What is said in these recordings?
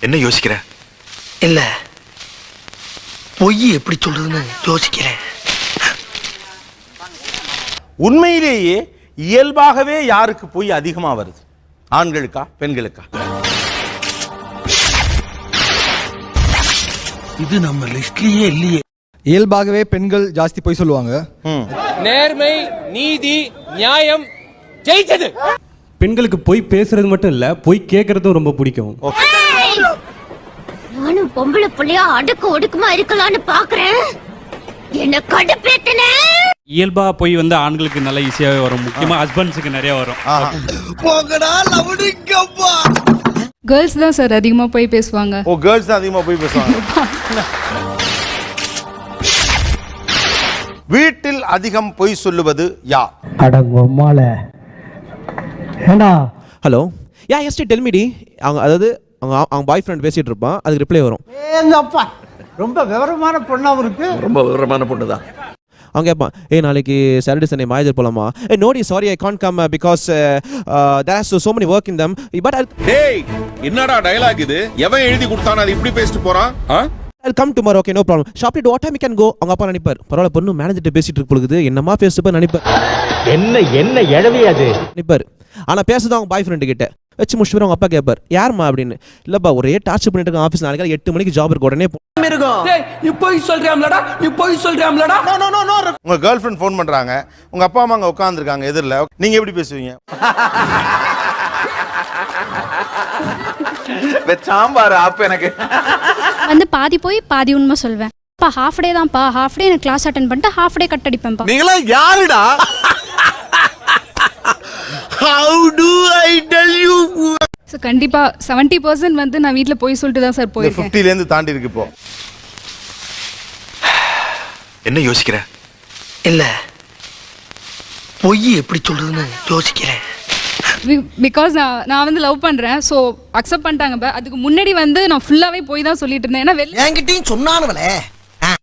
என்ன யோசிக்கிற? இல்ல. பொய் எப்படி சொல்றதுன்னு யோசிக்கிறேன். உண்மையிலேயே இயல்பாகவே யாருக்கு பொய் அதிகமா வருது? ஆண்களுக்கா பெண்களுக்கா? இது நம்ம லிஸ்ட்லயே இல்லையே. இயல்பாகவே பெண்கள் ஜாஸ்தி போய் சொல்லுவாங்க. ம். நேர்மை நீதி நியாயம் ஜெயிச்சது. பெண்களுக்கு பொய் பேசுறது மட்டும் இல்ல பொய் கேட்கறதும் ரொம்ப பிடிக்கும். நானும் பொம்பளை புள்ளையா அடுக்கு ஒடுக்குமா இருக்கலாம்னு பாக்குறேன். என்ன கடுப்பேத்தன? இயல்பா பொய் வந்து ஆண்களுக்கு நல்ல ஈஸியாவே வரும். முக்கியமா ஹஸ்பண்ட்ஸுக்கு நிறைய வரும். ஆஹா. போங்கடா லவுடிங்கப்பா கேர்ள்ஸ் தான் சார் அதிகமாக போய் பேசுவாங்க. ஓ கேர்ள்ஸ் தான் அதிகமா போய் பேசுவாங்க. வீட்டில் அதிகம் பொய் சொல்லுவது யார்? அடங்கொம்மால ஏண்டா? ஹலோ யா எஸ்டி டெல்மிடி அவங்க அதாவது அவங்க அவங்க பாய் ஃப்ரெண்ட் பேசிட்டு இருப்பான். அதுக்கு ரிப்ளை வரும். அப்பா ரொம்ப விவரமான பொண்ணாவும் இருக்கு. ரொம்ப விவரமான பொண்ணு தான் அவங்க கேட்பான் ஏ நாளைக்கு சாட்டர்டே சண்டே மாயஜர் போலாமா? ஏ நோடி sorry I can come because there so so many work in them but டேய் என்னடா டயலாக் இது? எவன் எழுதி கொடுத்தானே அது இப்படி பேசிட்டு போறான்? ஆ? I come tomorrow okay no problem ஷாப்லி what time can go அவங்க அப்பா நினைப்பார். பரவாயில்ல பொண்ணு மேனேஜர்கிட்ட பேசிட்டு இருக்கு பொழுது என்னமா பேசுப்ப நினைப்பார். என்ன என்ன எழவி அது? நினைப்பார். ஆனா பேசுறது அவங்க பாய் ஃப்ரெண்டு கிட்ட. வச்சு முடிச்சுட்டு அவங்க அப்பா கேட்பார் யாரும்மா? அப்படின்னு. இல்லப்பா ஒரே டார்ச்சர் பண்ணிட்டு இருக்க ஆஃபீஸ் நாளைக்கு எட்டு மணிக்கு ஜாப் இருக்கு. உடனே போ. நீ போய் சொல்றியாம்லடா நீ போய் சொல்றியாம்லடா உங்க கேர்ள் ஃப்ரெண்ட் ஃபோன் பண்றாங்க. உங்க அப்பா அம்மா அங்க உட்காந்துருக்காங்க எதிரில். நீங்க எப்படி பேசுவீங்க? சாம்பார் ஆப்பு எனக்கு. வந்து பாதி போய் பாதி உண்மை சொல்வேன். அப்பா ஹாஃப் டே தான்ப்பா. ஹாஃப் டே எனக்கு கிளாஸ் அட்டன் பண்ணிட்டு ஹாஃப் டே கட் அடிப்பேன்ப்பா. நீங்களா யாருடா? ஹவு கண்டிப்பாக செவன்ட்டி பர்சன்ட் வந்து நான் வீட்டில் போய் சொல்லிட்டு தான் சார் இந்த போயிருக்கேன். 50 ல இருந்து தாண்டி இருக்கு இப்போ. என்ன யோசிக்கிற? இல்ல. பொய் எப்படி சொல்றதுன்னு யோசிக்கிறேன். பிகாஸ் நான் நான் வந்து லவ் பண்ணுறேன் ஸோ அக்செப்ட் பண்ணிட்டாங்க ப அதுக்கு முன்னாடி வந்து நான் ஃபுல்லாகவே போய் தான் சொல்லிட்டு இருந்தேன். ஏன்னா வெளில என்கிட்டயும் சொன்னானுவலே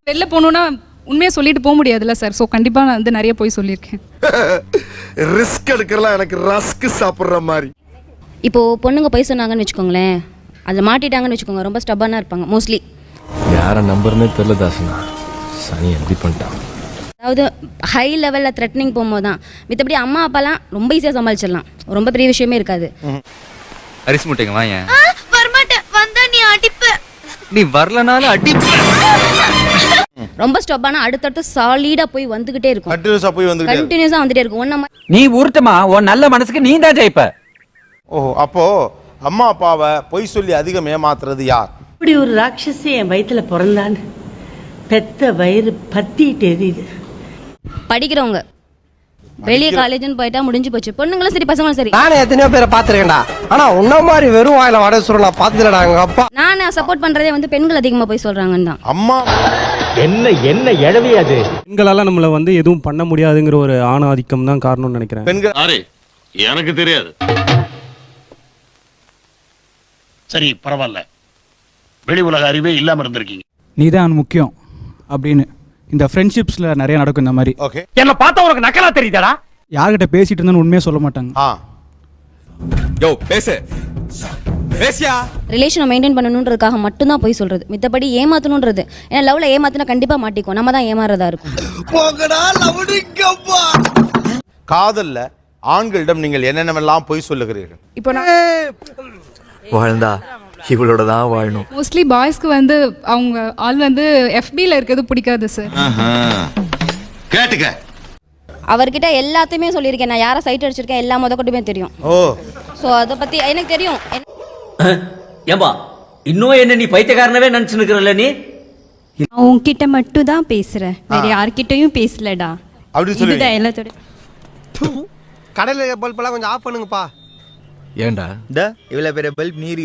வெளில போகணுன்னா உண்மையை சொல்லிட்டு போக முடியாதுல்ல சார். ஸோ கண்டிப்பாக நான் வந்து நிறைய போய் சொல்லியிருக்கேன். ரிஸ்க் எடுக்கலாம் எனக்கு ரஸ்க் சாப்பிடுற மாதிரி. இப்போ பொண்ணுங்க போய் சொன்னாங்கன்னு வச்சுக்கோங்களேன். அதில் மாட்டிட்டாங்கன்னு வச்சுக்கோங்க ரொம்ப ஸ்டப்பானா இருப்பாங்க மோஸ்ட்லி யார நம்பர்னே தெரியல தாசனா. சனி எப்படி பண்ணிட்டான்? அதாவது ஹை லெவலில் த்ரெட்னிங் போகும்போது தான். மித்தபடி அம்மா அப்பாலாம் ரொம்ப ஈஸியாக சமாளிச்சிடலாம். ரொம்ப பெரிய விஷயமே இருக்காது. அரிசி முட்டைங்க வாங்க. வரமாட்டேன். வந்தா நீ அடிப்ப. நீ வரலனாலும் அடி ரொம்ப ஸ்டப்பானா அடுத்தடுத்து சாலிடாக போய் வந்துகிட்டே இருக்கும். கண்டினியூஸா போய் வந்துகிட்டே இருக்கு. கண்டினியூஸாக வந்துட்டே இருக்கும். ஒன்றை நீ உருட்டுமா? உன் நல்ல மனசுக்கு நீ தான் ஜெயிப்ப. ஓஹோ அப்போ அம்மா அப்பாவை பொய் சொல்லி அதிகம் ஏமாத்துறது யார்? இப்படி ஒரு ராட்சசி என் வயித்துல பிறந்தான்னு பெத்த வயிறு பத்திட்டு எரியுது. படிக்கிறவங்க. வெளியே காலேஜ்னு போயிட்டா முடிஞ்சு போச்சு. பொண்ணுங்களும் சரி பசங்களும் சரி. நானே எத்தனையோ பேரை பாத்துருக்கேன்டா ஆனா உன்ன மாதிரி வெறும் வாயில வடை சுருள் நான் பார்த்ததுலடா எங்க அப்பா. நான் சப்போர்ட் பண்றதே வந்து பெண்கள் அதிகமாக போய் சொல்றாங்கன்னு தான். அம்மா என்ன என்ன எழவி அது? பெண்களால நம்மள வந்து எதுவும் பண்ண முடியாதுங்கிற ஒரு ஆண ஆதிக்கம் தான் காரணம்னு நினைக்கிறேன். பெண்கள் எனக்கு தெரியாது. சரி பரவாயில்ல. வெளி உலக அறிவே இல்லாம இருந்திருக்கீங்க. நீ தான் முக்கியம் அப்படின்னு இந்த ஃப்ரெண்ட்ஷிப்ஸில் நிறைய நடக்கும் இந்த மாதிரி. ஓகே என்ன பார்த்தா உனக்கு நக்கலா தெரியுதாடா. யார்கிட்ட பேசிட்டு இருந்தாலும் உண்மையாக சொல்ல மாட்டாங்க. ஆ. யோ பேசு. பேசியா? ரிலேஷனை மெயின்டைன் பண்ணணுன்றதுக்காக மட்டும்தான் போய் சொல்றது. மித்தபடி ஏமாத்தணுன்றது. ஏன்னா லவ்ல ஏமாத்தினா கண்டிப்பா மாட்டிக்கும். நம்ம தான் ஏமாறதா இருக்கும். காதல்ல ஆண்களிடம் நீங்கள் என்னென்னவெல்லாம் பொய் சொல்லுகிறீர்கள்? இப்போ நான் வாழ்ந்தா இவளோட தான் வாழணும். மோஸ்ட்லி பாய்ஸ்க்கு வந்து அவங்க ஆள் வந்து எஃபியில் இருக்கிறது பிடிக்காது சார் கேட்டுக்க. அவர்கிட்ட எல்லாத்தையுமே சொல்லியிருக்கேன். நான் யாரை சைட் அடிச்சிருக்கேன் எல்லா முத கொண்டுமே தெரியும். ஓ. ஸோ அதை பத்தி எனக்கு தெரியும். ஏம்பா இன்னும் என்ன நீ பைத்தியக்காரனவே நினைச்சு நிக்கிறல்ல நீ உன்கிட்ட மட்டும் தான் பேசுறேன் வேற யார்கிட்டயும் பேசலடா. அப்படி சொல்லுவீங்க. எல்லாத்தோட கடையில பல்பெல்லாம் கொஞ்சம் ஆஃப் பண்ணுங்கப்பா. ஏண்டா? இந்த இவ்வளவு பெரிய பல்ப் நீர்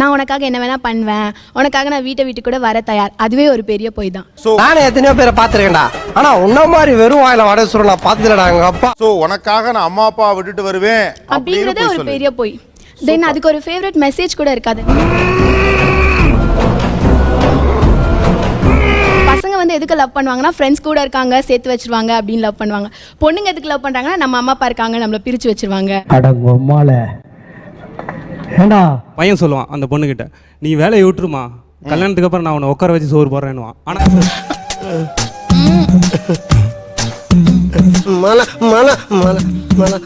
நான் உனக்காக என்ன வேணா பண்ணுவேன். உனக்காக நான் வீட்டை விட்டு கூட வர தயார். அதுவே ஒரு பெரிய பொய் தான். சோ நானே எத்தனையோ பேரை பாத்துருக்கேன்டா ஆனா உன்ன மாதிரி வெறும் வாயில வடை சுருள் நான் பார்த்ததுலடா எங்க அப்பா. சோ உனக்காக நான் அம்மா அப்பா விட்டுட்டு வருவேன். அப்படிங்கறதே ஒரு. பெரிய பொய். தென் அதுக்கு ஒரு ஃபேவரட் மெசேஜ் கூட இருக்காது. வந்து எதுக்கு லவ் பண்ணுவாங்கன்னா ஃப்ரெண்ட்ஸ் கூட இருக்காங்க சேர்த்து வச்சிருவாங்க அப்படின்னு லவ் பண்ணுவாங்க. பொண்ணுங்க எதுக்கு லவ் பண்ணுறாங்கன்னா நம்ம அம்மா அப்பா இருக்காங்க நம்மளை பிரித்து வச்சிருவாங்க. ஏண்டா? பையன் சொல்லுவான் அந்த பொண்ணுக்கிட்ட நீ வேலையை விட்டுருமா? கல்யாணத்துக்கு அப்புறம் நான் உன்னை உட்கார வச்சு சோறு போடுறேன்னுவான். ஆனால் மலை மலை மலை மலை